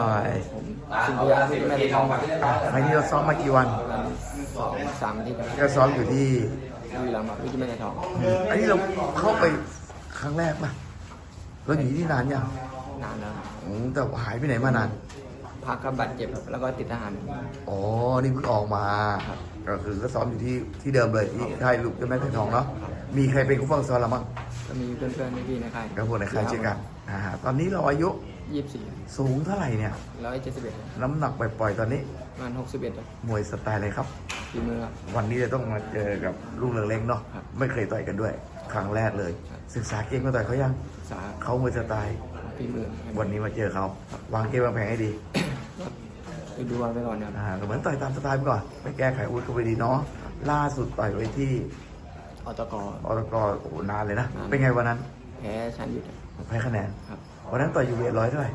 ใช่ผมสิงห์ยาที่ไม่ได้ทองไฟล์นี้เราซ้อมมากี่วันสองสามอาที่ก็ซ้อมอยู่ที่บุรีรัมย์วิจิตรไม่ได้ทองอันนี้เราเข้าไปครั้งแรกป่ะเราอยู่ที่นี่นานยังนานแล้วครับอืมแต่หายไปไหนมานานพักกับบาดเจ็บครับแล้วก็ติดทหารอ๋อ นี่เพิ่งออกมาครับก็คือก็ซ้อมอยู่ที่ที่เดิมเลยที่ค่ายลูกเจ้าแม่เพชรทองเนาะ มีใครเป็นผู้ฟังซ้อมเราบ้างก็มีเพื่อนๆพี่ๆในค่ายก็พวกในค่ายเช่นกันอ่าตอนนี้เราอายุ ยี่สิบสี่สูงเท่าไหร่เนี่ยร้อยเจ็ดสิบเอ็ดน้ำหนักปล่อยๆตอนนี้ประมาณหกสิบเอ็ดมวยสไตล์อะไรครับฝีมือครับวันนี้จะต้องมาเจอกับลูกเรือเล็กเนาะครับไม่เคยต่อยกันด้วย ครั้งแรกเลยครับศึกษาเกมมาต่อยเขายังศึกษาเขามวยสไตล์ฝีมือวันนี้มาเจอเขาวางเกมวางแผนให้ดีก็ดูวันไปก่อนครับอ่าก็เหมือนต่อยตามสไตล์ไปก่อนไม่แก้ไขอาวุ้ยก็ไปดีเนาะล่าสุดต่อยไว้ที่อตกอตกโอ้โหนานเลยนะนานเป็นไงวันนั้น แพ้ชันหยุดแพ้คะแนนครับ วันนั้นต่อยอยู่เวทร้อยเท่าไหร่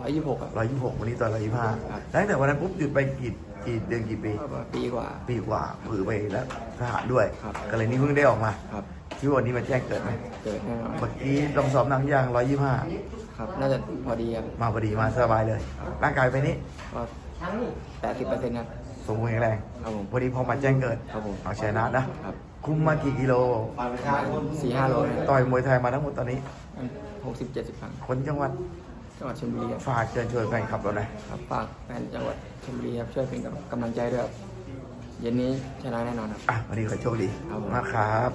ร้อยยี่สิบหกครับ ร้อยยี่สิบหกวันนี้ต่อยร้อยยี่สิบห้าครับตั้งแต่วันนั้นปุ๊บหยุดไปกี่กี่เดือนกี่ปี ก็ประมาณปีกว่า ปีกว่าผือไปแล้วทหารด้วย ครับ ก็เลยนี่เพิ่งได้ออกมาครับ คิดว่าวันนี้มาแจ้งเกิดไหมเกิดแน่นอนเมื่อกี้ลองซ้อมหนังยางร้อยยี่ห้าครับ น่าจะพอดีครับมาพอดีมาสบายเลย ร่างกายไปนี้ก็แปดสิบเปอร์เซ็นต์ครับ สมบูรณ์แข็งแรงครับผมพอดีพอมาแจ้งเกิดครับผม เอาชนะนะ ครับ คุมมากี่กิโล สี่ห้าโลนะต่อยมวยไทยมาทั้งหมดตอนนี้ หกสิบเจ็ดสิบครั้งคนจังหวัดจังหวัดชลบุรีครับฝากเชิญชวนแฟนคลับเราหน่อยครับฝากแฟนจังหวัดชลบุรีครับช่วยเป็นกำลังใจด้วยครับเย็นนี้ชนะแน่นอนครับ อะวันนี้ขอโชคดีครับผม มากครับ